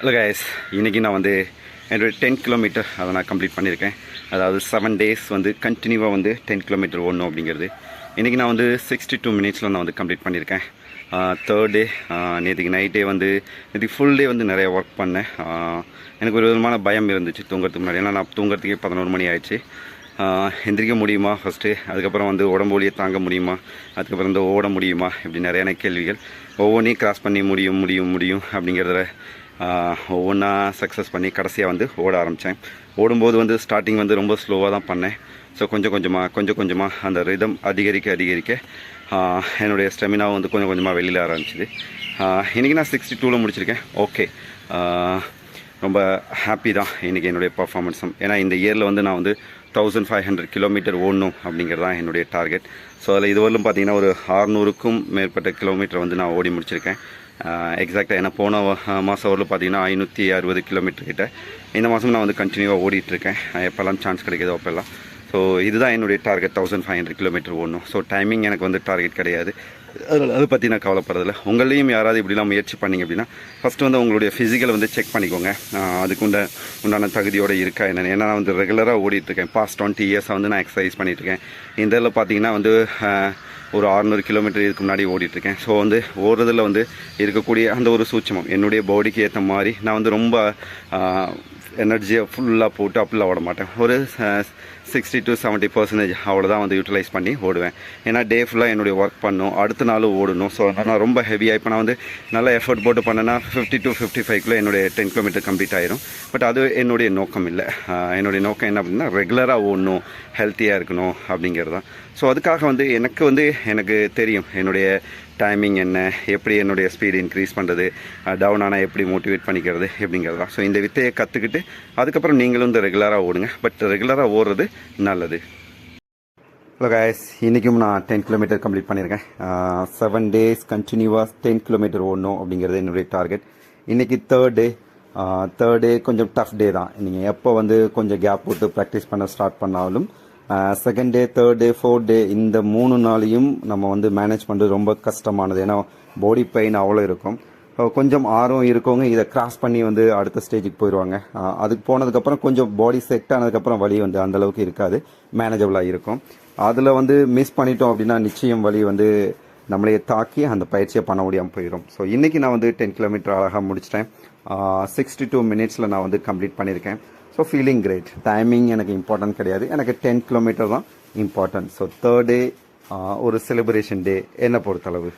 Hello guys இன்றைக்கி நான் வந்து என்னோடய டென் கிலோமீட்டர் அதை நான் கம்ப்ளீட் பண்ணியிருக்கேன். அதாவது செவன் டேஸ் வந்து கண்டினியூவாக வந்து டென் கிலோமீட்டர் ஓடணும் அப்படிங்கிறது. இன்றைக்கி நான் வந்து சிக்ஸ்டி டூ மினிட்ஸில் நான் வந்து கம்ப்ளீட் பண்ணியிருக்கேன். தேர்ட் டே நேற்றுக்கு நைட்டே வந்து நேற்றுக்கு ஃபுல் டே வந்து நிறைய ஒர்க் பண்ணேன். எனக்கு ஒரு விதமான பயம் இருந்துச்சு தூங்குறதுக்கு முன்னாடி. ஏன்னா நான் தூங்குறதுக்கே பதினோரு மணி ஆயிடுச்சு. எந்திரிக்க முடியுமா ஃபஸ்ட்டு அதுக்கப்புறம் வந்து உடம்பு வலியை தாங்க முடியுமா? அதுக்கப்புறம் வந்து ஓட முடியுமா? இப்படி நிறையான கேள்விகள். ஒவ்வொன்றையும் கிராஸ் பண்ணி முடியும் முடியும் முடியும் அப்படிங்கிறத ஒவ்வொன்றா சக்ஸஸ் பண்ணி கடைசியாக வந்து ஓட ஆரம்பித்தேன் ஓடும்போது வந்து ஸ்டார்டிங் வந்து ரொம்ப ஸ்லோவாக தான் பண்ணேன். ஸோ கொஞ்சம் கொஞ்சமாக கொஞ்சம் கொஞ்சமாக அந்த ரிதம் அதிகரிக்க அதிகரிக்க என்னுடைய ஸ்டெமினாவும் வந்து கொஞ்சம் கொஞ்சமாக வெளியில் ஆரம்பிச்சிது. இன்றைக்கி நான் சிக்ஸ்டி டூவில் முடிச்சிருக்கேன். ஓகே ரொம்ப ஹாப்பி தான் இன்றைக்கி என்னுடைய பர்ஃபாமன்ஸும் ஏன்னா இந்த இயரில் வந்து நான் வந்து தௌசண்ட் ஃபைவ் ஹண்ட்ரட் கிலோமீட்டர் ஓடணும் அப்படிங்கிறது தான் என்னுடைய டார்கெட் ஸோ அதில் இதுவரையிலும் பார்த்தீங்கன்னா ஒரு ஆறுநூறுக்கும் மேற்பட்ட கிலோமீட்டர் வந்து நான் ஓடி முடிச்சிருக்கேன். எக்ஸாக்டாக ஏன்னா போன மாதம் வரல பார்த்தீங்கன்னா ஐநூற்றி அறுபது கிலோமீட்டர் கிட்ட. இந்த மாதம் நான் வந்து கண்டினியூவாக ஓடிட்டுருக்கேன் எப்போல்லாம் சான்ஸ் கிடைக்கிதோ அப்போல்லாம். ஸோ இதுதான் என்னுடைய target thousand five hundred kilometre ஓடணும். ஸோ டைமிங் எனக்கு வந்து டார்கெட் கிடையாது. அதனால் அதை பற்றி நான் கவலைப்படுறதில்ல. உங்களையும் யாராவது இப்படிலாம் முயற்சி பண்ணீங்க அப்படின்னா ஃபஸ்ட்டு வந்து உங்களுடைய ஃபிசிக்கலை வந்து செக் பண்ணிக்கோங்க. அதுக்கு உண்ட உண்டான தகுதியோடு இருக்கா என்னென்னு. ஏன்னா நான் வந்து ரெகுலராக ஓடிட்டுருக்கேன் பாஸ்ட் டுவெண்ட்டி இயர்ஸாக வந்து நான் எக்ஸசைஸ் பண்ணிகிட்ருக்கேன் இந்த இதில் பார்த்தீங்கன்னா வந்து ஒரு 600 கிலோமீட்டர் இதுக்கு முன்னாடி ஓடிட்டுருக்கேன். ஸோ வந்து ஓடுறதில் வந்து இருக்கக்கூடிய அந்த ஒரு சூட்சமம் என்னுடைய பாடிக்கு ஏற்ற மாதிரி நான் வந்து ரொம்ப எனர்ஜியை ஃபுல்லாக போட்டு அப்படிலாம் ஓட மாட்டேன். ஒரு சிக்ஸ்டி டு செவன்ட்டி பர்சன்டேஜ் அவ்வளோதான் வந்து யூட்டிலைஸ் பண்ணி ஓடுவேன். ஏன்னா டே ஃபுல்லாக என்னுடைய ஒர்க் பண்ணும் அடுத்த நாளும் ஓடணும். ஸோ நான் ரொம்ப ஹெவியாக இப்போ நான் வந்து நல்லா எஃபர்ட் போட்டு பண்ணேன்னா ஃபிஃப்டி டு ஃபிஃப்டி ஃபைவ்க்குள்ளே என்னுடைய டென் கிலோமீட்டர் கம்ப்ளீட் ஆயிரும். பட் அது என்னுடைய நோக்கம் இல்லை. என்னுடைய நோக்கம் என்ன அப்படின்னா ரெகுலராக ஓடணும் ஹெல்த்தியாக இருக்கணும் அப்படிங்கிறது தான் ஸோ அதுக்காக வந்து எனக்கு வந்து எனக்கு தெரியும் என்னுடைய டைமிங் என்ன எப்படி என்னுடைய ஸ்பீடு இன்க்ரீஸ் பண்ணுறது டவுன் ஆனால் எப்படி மோட்டிவேட் பண்ணிக்கிறது எப்படிங்கிறது தான் ஸோ இந்த வித்தையை கற்றுக்கிட்டு அதுக்கப்புறம் நீங்களும் வந்து ரெகுலராக ஓடுங்க. பட் ரெகுலராக ஓடுறது நல்லது. ஹலோ கைஸ் இன்றைக்கும் நான் டென் கிலோமீட்டர் கம்ப்ளீட் பண்ணியிருக்கேன் செவன் டேஸ் கண்டினியூவாக டென் கிலோமீட்டர் ஓடணும் அப்படிங்கிறது என்னுடைய டார்கெட் இன்றைக்கி தேர்ட் டே தேர்ட் டே கொஞ்சம் டஃப் டே தான். நீங்கள் எப்போ வந்து கொஞ்சம் கேப் போட்டு ப்ராக்டிஸ் பண்ண ஸ்டார்ட் பண்ணாலும் second day third day fourth day இந்த மூணு நாளையும் நம்ம வந்து மேனேஜ் பண்ணுறது ரொம்ப கஷ்டமானது. ஏன்னா பாடி பெயின் அவ்வளோ இருக்கும். கொஞ்சம் ஆர்வம் இருக்கவங்க இதை கிராஸ் பண்ணி வந்து அடுத்த ஸ்டேஜுக்கு போயிடுவாங்க. அதுக்கு போனதுக்கப்புறம் கொஞ்சம் பாடி செட் ஆனதுக்கப்புறம் வலி வந்து அந்த அளவுக்கு இருக்காது. மேனேஜபிளாக இருக்கும். அதில் வந்து மிஸ் பண்ணிட்டோம் அப்படின்னா நிச்சயம் வலி வந்து நம்மளையே தாக்கி அந்த பயிற்சியை பண்ண முடியாமல் போயிடும். ஸோ இன்றைக்கி நான் வந்து டென் கிலோமீட்டர் அழகாக முடிச்சிட்டேன். சிக்ஸ்டி டூ மினிட்ஸில் நான் வந்து கம்ப்ளீட் பண்ணியிருக்கேன். ஸோ ஃபீலிங் கிரேட் டைமிங் எனக்கு இம்பார்ட்டன்ட் கிடையாது. எனக்கு டென் கிலோமீட்டர் தான் இம்பார்ட்டன்ட் ஸோ தேர்ட் டே ஒரு செலிப்ரேஷன் டே என்னை பொறுத்தளவு?